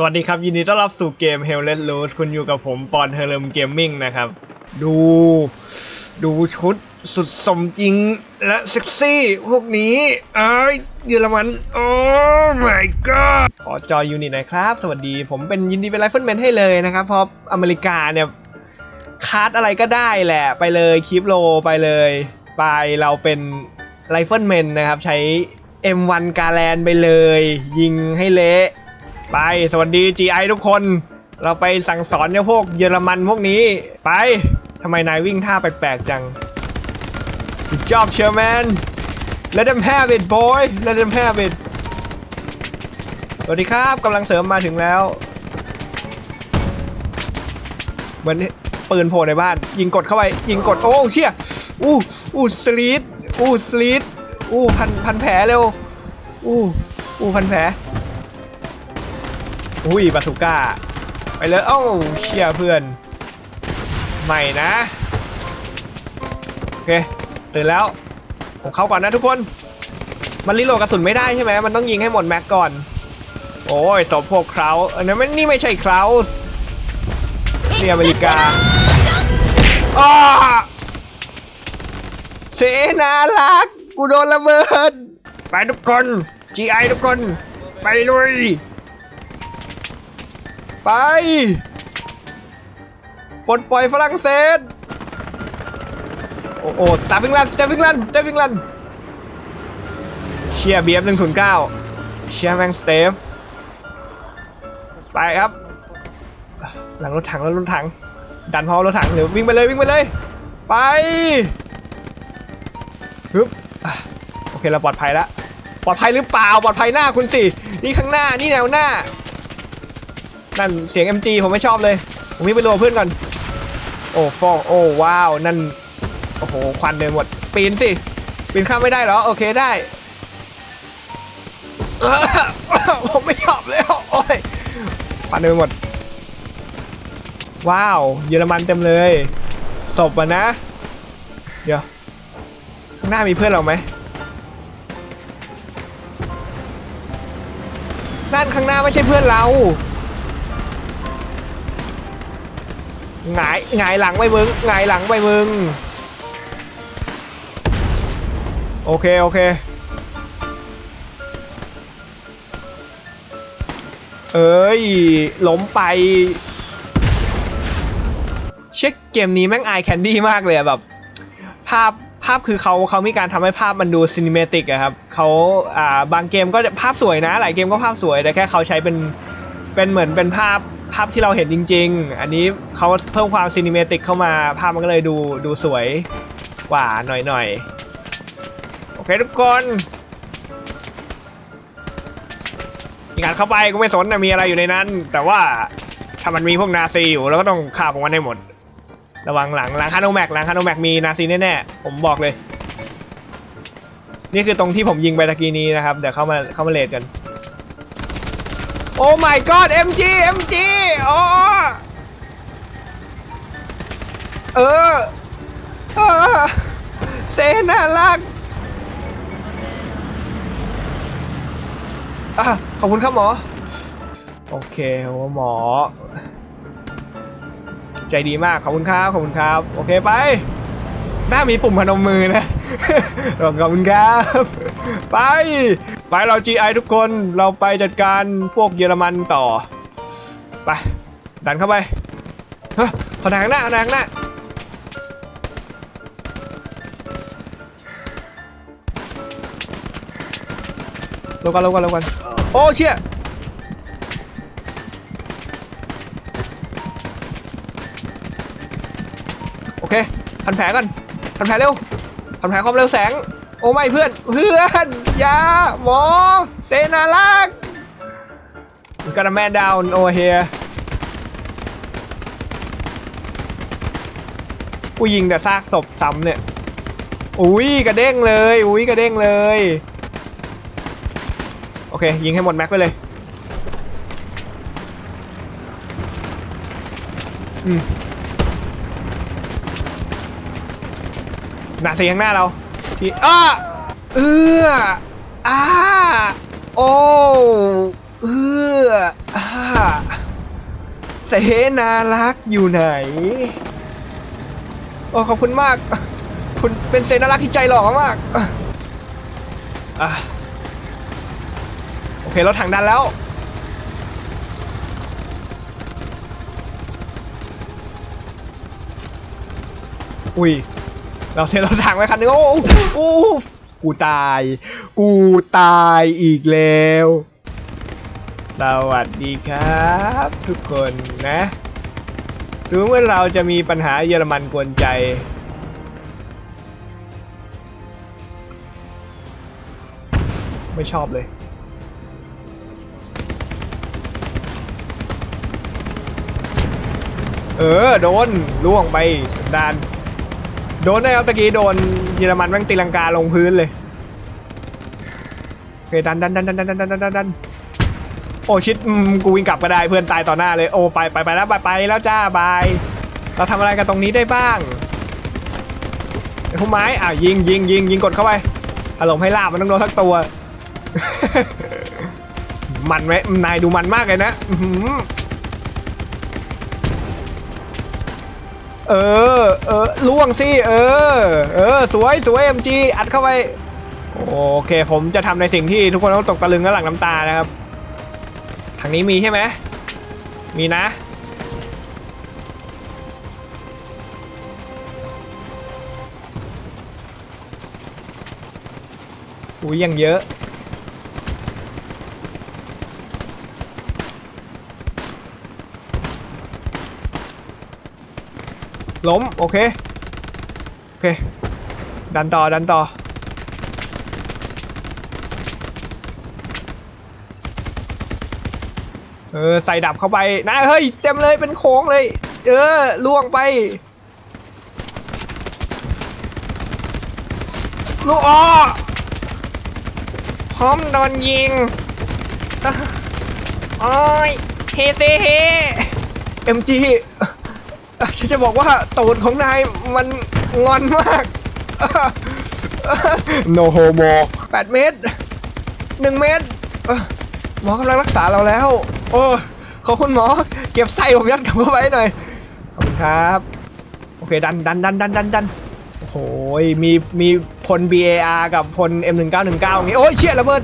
สวัสดีครับ ยินดีต้อนรับสู่เกม Hell Let Loose คุณอยู่กับผมปอนเฮเลมเกมมิ่งนะครับ ดู ดูชุดสุดสมจริงและเซ็กซี่พวกนี้เอ้ยเยอรมัน โอ้ my god ขอจอยูนิตหน่อยครับ สวัสดีผมเป็นยินดีเป็นไ i เฟิลแมนให้เลยนะครับ เพราะอเมริกาเนี่ย คัดอะไรก็ได้แหละ ไปเลยคลิปโลไปเลย ไปเราเป็นไรเฟิลแมนนะครับ ใช้ M1 กาแลนไปเลย ยิงให้เละ ไปสวัสดี GI ทุกคน เราไปสั่งสอนเนี่ยพวกเยอรมันพวกนี้ ไปทำไมนายวิ่งท่าแปลกๆจัง Good job Sherman Let them have it boy Let them have it สวัสดีครับกำลังเสริมมาถึงแล้ว เหมือนปืนโผล่ในบ้าน ยิงกดเข้าไป ยิงกดโอ้เชี่ยอู้อู้สลีดอู้สลีดอู้พันพันแผลเร็วอู้อู้พันแผล อุ้ยบาสุก้า ไปเลยเอ้าเชียเพื่อน ใหม่นะ โอเค ตื่นแล้ว ผมเข้าก่อนนะทุกคน มันรีโหลดกระสุนไม่ได้ใช่ไหม มันต้องยิงให้หมดแม็กก่อน โอ้ยศพพวกคราอันนั้นไม่นี่ไม่ใช่ครานี่อเมริกาอ้าเสนารักกูโดนระเบิด ไปทุกคน GI ทุกคน ไปลุย ไปปลดปล่อยฝรั่งเศส โอ้โอ้สตาร์ฟิงลันสตาร์ฟิงลันสตาร์ฟิงลันเชียร์บีเอฟหนึ่งศูนย์เก้าเชียร์แมงสเตฟไปครับ หลังรถถังแล้วรถถัง ดันพอรถถังเดี๋ยววิ่งไปเลยวิ่งไปเลย ไปฮึบโอเคเราปลอดภัยแล้วปลอดภัยหรือเปล่าปลอดภัยหน้าคุณสินี่ข้างหน้านี่แนวหน้า นั่นเสียง MG ผมไม่ชอบเลย ผมวิ่งไปรัวเพื่อนก่อน โอ้ฟองโอ้ว้าว นั่น โอ้โห ควันเดินหมด ปีนสิ ปีนข้ามไม่ได้เหรอ โอเคได้ผมไม่ชอบแล้วโอ้ยควันเดินหมด ว้าว เยอรมันเต็มเลยศพอะนะ เดี๋ยวข้างหน้ามีเพื่อนเราไหมด้านข้างหน้าไม่ใช่เพื่อนเรา หงายหงายหลังไปมึงหงายหลังไปมึง โอเค โอเค เอ้ยล้มไป เช็คเกมนี้แม่งไอแคนดี้มากเลยอะแบบ ภาพภาพคือเขาเขามีการทำให้ภาพมันดูซินิเมติกอะครับเขาอ่าบางเกมก็จะภาพสวยนะ หลายเกมก็ภาพสวยแต่แค่เขาใช้เป็นเป็นเหมือนเป็นภาพ ภาพที่เราเห็นจริง ๆ อันนี้เขาเพิ่มความซินิเมติกเข้ามา ภาพมันก็เลยดูดูสวยกว่าหน่อยๆ โอเคทุกคนมีการเข้าไปก็ไม่สนนะมีอะไรอยู่ในนั้น แต่ว่าถ้ามันมีพวกนาซีอยู่เราก็ต้องฆ่าพวกมันให้หมด ระวังหลังหลังคาโนแม็กหลังคาโนแม็กมีนาซีแน่ๆ ผมบอกเลย นี่คือตรงที่ผมยิงไปตะกี้นี้นะครับ เดี๋ยวเข้ามาเข้ามาเลดกัน โอ้ my god MG MG อ๋อเออเออเซน่ารักอะขอบคุณครับหมอ โอเคโอ้หมอ ใจดีมาก ขอบคุณครับ ขอบคุณครับ โอเคไป หน้ามีปุ่มพนมมือนะ ขอบคุณครับ ไป ไปเรา GI ทุกคน เราไปจัดการพวกเยอรมันต่อ ไป ดันเข้าไปเฮ้ยขอทางหน้าขอทางหน้าลงกันลงกันลงกันโอ้เชี่ยโอเคพันแผลก่อนพันแผลเร็วพันแผลความเร็วแสง โอ้ไม่เพื่อนเพื่อนยาหมอเซนาลักกันแมนดาวน์โอเฮีย กูยิงแต่ซากศพซ้ำเนี่ย อุ้ยกระเด้งเลย อุ้ยกระเด้งเลย โอเค ยิงให้หมดแม็กไปเลย อืมหนาสีข้างหน้าเราที่อ้าเอื้ออ้าโอ้เอื้ออ้าเสนารักษ์อยู่ไหน โอ้ขอบคุณมาก คุณเป็นเสนารักที่ใจหล่อมากอะโอเคเรถถังดันแล้วอุ้ยเราเซ็นรถถังไว้คันนึงโอ้โอ้กูตาย กูตายอีกแล้ว สวัสดีครับ ทุกคนนะ ดูเมื่อเราจะมีปัญหาเยอรมันกวนใจ ไม่ชอบเลย เออ โดนล่วงไปสันดานโดนได้ครับตะกี้โดนเยอรมันแม่งตีลังกาลงพื้นเลยโอเคดันดันดันดันดันดันดันดันดัน โอ้ชิดอืมกูวิ่งกลับก็ได้เพื่อนตายต่อหน้าเลยโอ้ไปไปไปแล้วไปไปแล้วจ้าบายเราทำอะไรกันตรงนี้ได้บ้างไอ้พุ่มไม้อะยิงยิงยิงยิงกดเข้าไปอารมณ์ให้ลาบมันต้องโดนสักตัว มันไหมนายดูมันมากเลยนะอื้อหือเออเออล่วงสิเออ เออ สวยสวย MG อัดเข้าไป โอเค ผมจะทำในสิ่งที่ทุกคนต้องตกตะลึงและหลั่งน้ำตานะครับ ทางนี้มีใช่ไหมมีนะ อุ้ยยังเยอะล้ม โอเค โอเค ดันต่อ ดันต่อ เออใส่ดับเข้าไปนะเฮ้ยเต็มเลยเป็นโค้งเลย เออล่วงไปลูกอ้อพร้อมโดนยิงอะโอ้ยเฮเซเฮเอ็มจีฉันจะบอกว่าตูดของนายมันงอนมาก no homo 8 เมตร 1 เมตรเอ่อหมอกำลังรักษาเราแล้ว โอ้ขอบคุณหมอ เก็บไส้ผมยัดกลับเข้าไปหน่อย ขอบคุณครับ โอเค ดันดันดันดันดันดันโอ้โหมีมีพล BAR กับพล M1919 อย่างงี้ โอ้ยเชี่ยระเบิด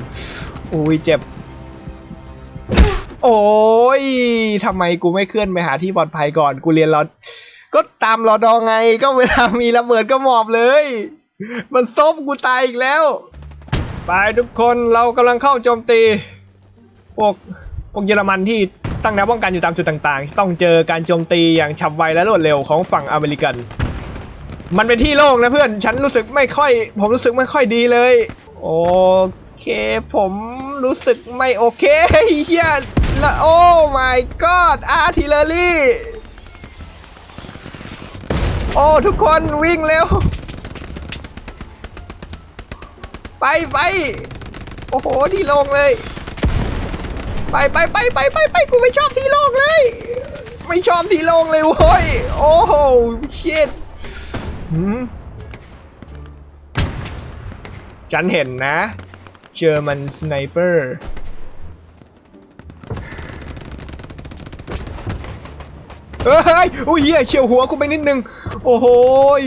อุ้ยเจ็บ โอ้ยทำไมกูไม่เคลื่อนไปหาที่ปลอดภัยก่อน กูเรียนรอก็ตามรอดองไง ก็เวลามีระเบิดก็หมอบเลย มันซบกูตายอีกแล้ว ไปทุกคนเรากำลังเข้าโจมตีพวก พวกเยอรมันที่ตั้งแนวป้องกันอยู่ตามจุดต่างๆ ต้องเจอการโจมตีอย่างฉับไวและรวดเร็วของฝั่งอเมริกัน มันเป็นที่โล่งนะเพื่อน ฉันรู้สึกไม่ค่อย ผมรู้สึกไม่ค่อยดีเลย โอเค ผมรู้สึกไม่โอเคเฮียละโอ้ my god อาร์ทิเลอรี่ โอ้ ทุกคนวิ่งเร็ว ไปไป โอ้โห ที่โล่งเลย ไปไปไปไปไปไปกูไม่ชอบที่โล่งเลย ไม่ชอบที่โล่งเลยโว้ยโอ้โหชิตหืมฉันเห็นนะเจอมันสไนเปอร์เฮ้ยอุ้ยเฮียเฉียวหัวกูไปนิดนึง โอ้โหย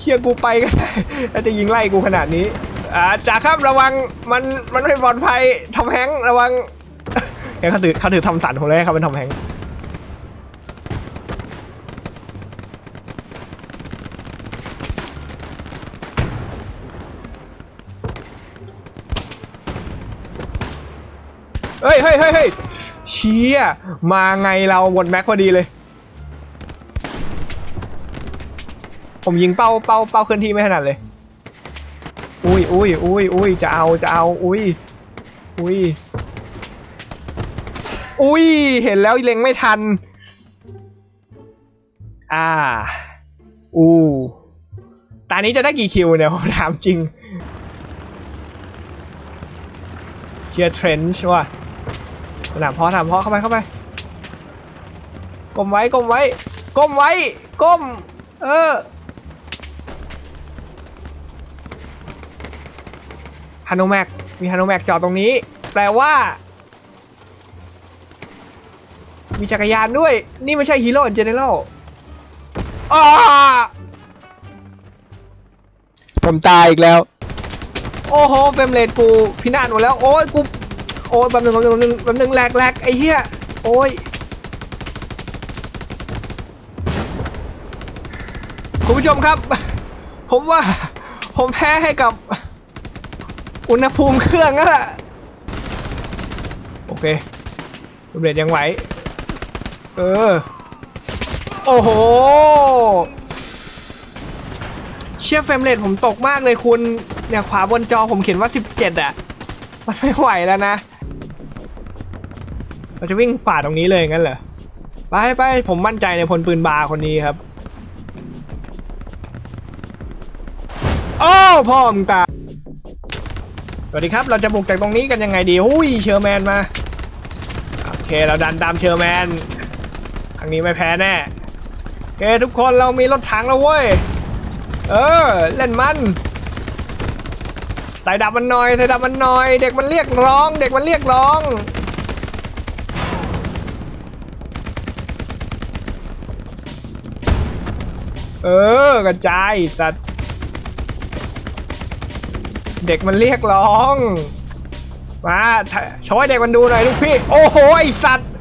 เฮียกูไปก็ได้แล้วจะยิงไล่กูขนาดนี้ อ่าจ่าครับระวังมันมันไม่ปลอดภัยทอมแฮงค์ระวัง เฮ้ยเขาถือเขาถือทำสันผมเลยให้เขาเป็นทอมแฮงค์เฮ้ยเฮ้ยเฮ้ยเฮ้ยเชี่ยมาไงเราหมดแม็กพอดีเลย ผมยิงเป้าเป้าเป้าเคลื่อนที่ไม่ถนัดเลย อุ้ยอุ้ยอุ้ยอุ้ยจะเอาจะเอาอุ้ยอุ้ย อุ้ย เห็นแล้วเล็งไม่ทัน อ่า อู้ ตานี้จะได้กี่คิวเนี่ยผมถามจริงเชียร์เทรนช์ว่ะ สนามเพาะสนามเพาะเข้าไปเข้าไป ก้มไว้ก้มไว้ ก้มไว้ ก้ม เออฮานุแม็กมีฮานุแม็กจอดตรงนี้ แปลว่า มีจักรยานด้วย นี่ไม่ใช่ฮีโร่เจเนอเรลอ้าผมตายอีกแล้ว โอ้โหเฟรมเรทกูพินาศหมดแล้ว โอ้ยกู โอ้ยแป๊บนึงแป๊บนึงแป๊บนึงแป๊บนึงแหลกแหลกไอ้เหี้ย โอ้ย คุณผู้ชมครับ ผมว่า ผมแพ้ให้กับ อุณหภูมิเครื่องนั่นแหละโอเคเฟรมเรทยังไหว เออ โอ้โห เชี่ยเฟรมเรทผมตกมากเลยคุณ เนี่ยขวาบนจอผมเขียนว่า 17 อะ มันไม่ไหวแล้วนะ เราจะวิ่งฝ่าตรงนี้เลยงั้นเหรอ ไปไปผมมั่นใจในพลปืนบาคนนี้ครับ โอ้พ่อมึงตาสวัสดีครับ เราจะบุกจากตรงนี้กันยังไงดี หุ้ย เชอร์แมนมา โอเค เราดันตามเชอร์แมน ครั้งนี้ไม่แพ้แน่โอเคทุกคนเรามีรถถังแล้วเว้ย เออ เล่นมัน ใส่ดับมันหน่อย ใส่ดับมันหน่อย เด็กมันเรียกร้อง เด็กมันเรียกร้อง เออ กระจายสัตว์ เด็กมันเรียกร้อง มาถ้าโชว์ให้เด็กมันดูหน่อยลูกพี่ โอ้โห ไอสัตว์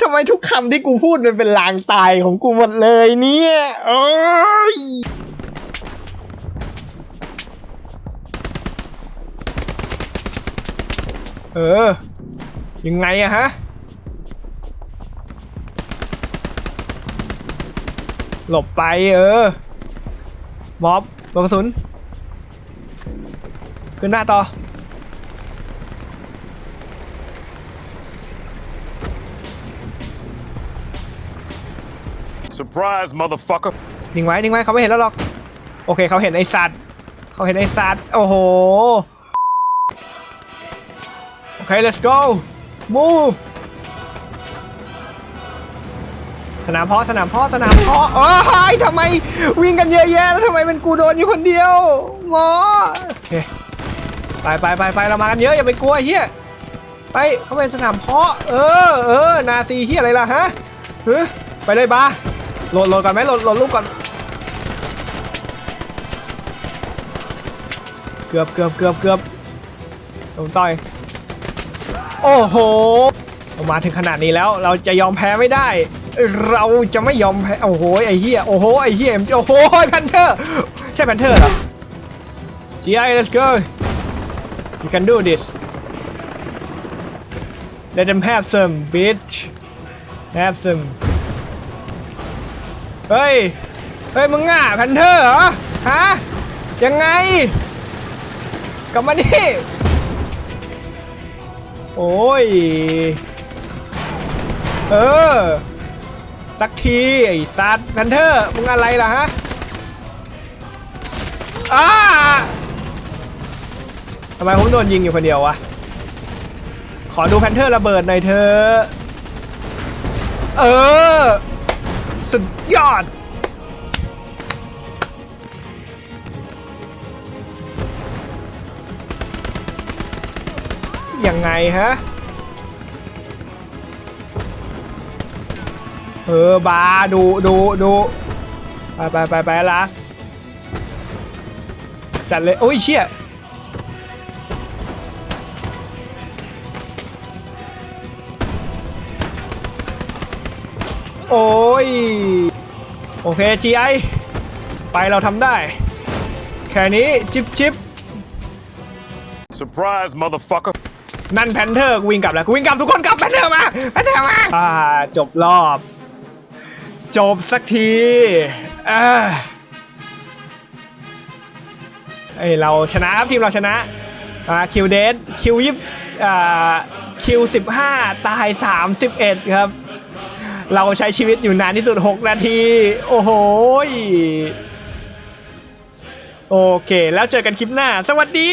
ทำไมทุกคำที่กูพูดมันเป็นลางตายของกูหมดเลยเนี่ยโอ้ยเออ ยังไงอะฮะ หลบไปเออมอบลงกระสุน ขึ้นหน้าต่อ Surprise, motherfucker. นิ่งไว้นิ่งไว้เขาไม่เห็นแล้วหรอก โอเคเขาเห็นไอสัตว์เขาเห็นไอสัตว์โอ้โห โอเค let's go move สนามเพาะสนามเพาะสนามเพาะเอ้ยทำไมวิ่งกันเยอะแยะแล้วทำไมเป็นกูโดนอยู่คนเดียวหมอโอเคไปไปไปไปเรามากันเยอะอย่าไปกลัวเฮียไปเข้าไปสนามเพาะ เออเออนาซีเฮียอะไรล่ะฮะเฮ้ไปเลยบา โหลดโหลดก่อนไหมโหลดโหลดรูปก่อน เกือบเกือบเกือบเกือบโดนต่อย โอ้โหมาถึงขนาดนี้แล้ว เราจะยอมแพ้ไม่ได้ เราจะไม่ยอมแพ้ โอ้โห ไอ้เหี้ย โอ้โห ไอ้เหี้ย โอ้โหแพนเทอร์ ใช่แพนเทอร์เหรอ GI let's go you can do this let them have some bitch have some เฮ้ย เฮ้ยมึงง่าแพนเทอร์เหรอ ฮะ ยังไง กลับมาดิโอ้ย เออ สักที ไอ้ซัดแพนเทอร์มึงอะไรล่ะฮะอ้าทำไมผมโดนยิงอยู่คนเดียววะ ขอดูแพนเทอร์ระเบิดหน่อยเธอ เออ สุดยอด ยังไงฮะ เออบาดูดูดูไปไปไปไปลาสจัดเลย โอ้ยเชี่ย โอ้ย โอเค GI ไปเราทำได้ แค่นี้จิบจิบ Surprise, motherfucker. นั่นแพนเทอร์กูวิ่งกลับแล้วกูวิ่งกลับทุกคนกลับแพนเทอร์มาแพนเทอร์มาอ่าจบรอบ จบสักทีอ่าเอ้ยเราชนะครับทีมเราชนะอ่าคิวเดสคิวยิบอ่าคิวสิบห้าตายสามสิบเอ็ดครับ เราใช้ชีวิตอยู่นานที่สุด 6 นาที โอ้โหโอเค แล้วเจอกันคลิปหน้า สวัสดี